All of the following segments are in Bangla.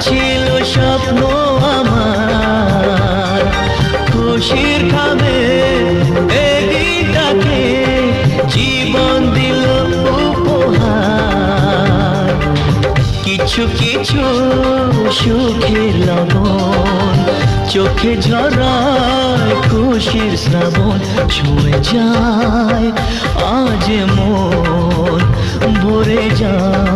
ছিল স্বপ্ন আমার। খুশির খাবে এদিনটাকে জীবন দিল উপহার। কিছু কিছু সুখের লগন চোখে ঝরায় খুশির শ্রাবণ, ছুঁয়ে যায় আজ মন, ভরে যায়।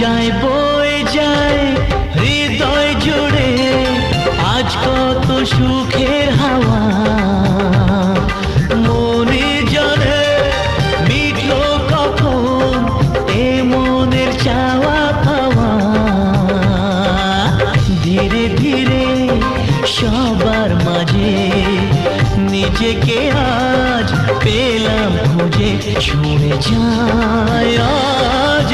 যায় বই যায়, হৃদয় জুড়ে আজ কত সুখের হাওয়া। মনে জানে মিটলো কখন এ মনের চাওয়া পাওয়া। ধীরে ধীরে সবার মাঝে নিজেকে আজ পেলাম খুঁজে, ছুঁড়ে যায়, আজ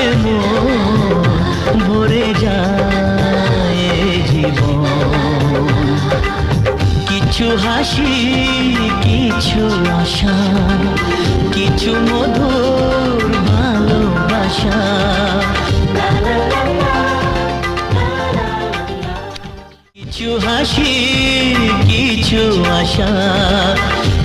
ভরে যায় জীবন। কিছু হাসি, কিছু আশা, কিছু মধুর ভালোবাসা। কিছু হাসি, কিছু আশা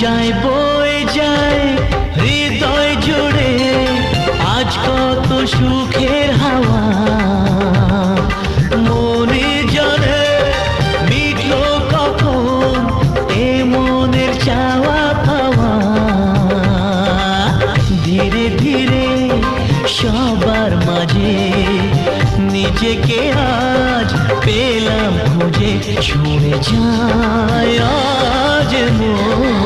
যায়, বই যায়, হৃদয় জুড়ে আজ কত সুখের হাওয়া। মনে কখন চাওয়া ধীরে ধীরে সবার মাঝে নিজেকে আজ পেলাম খুঁজে ছুঁড়ে যায় আজ মন।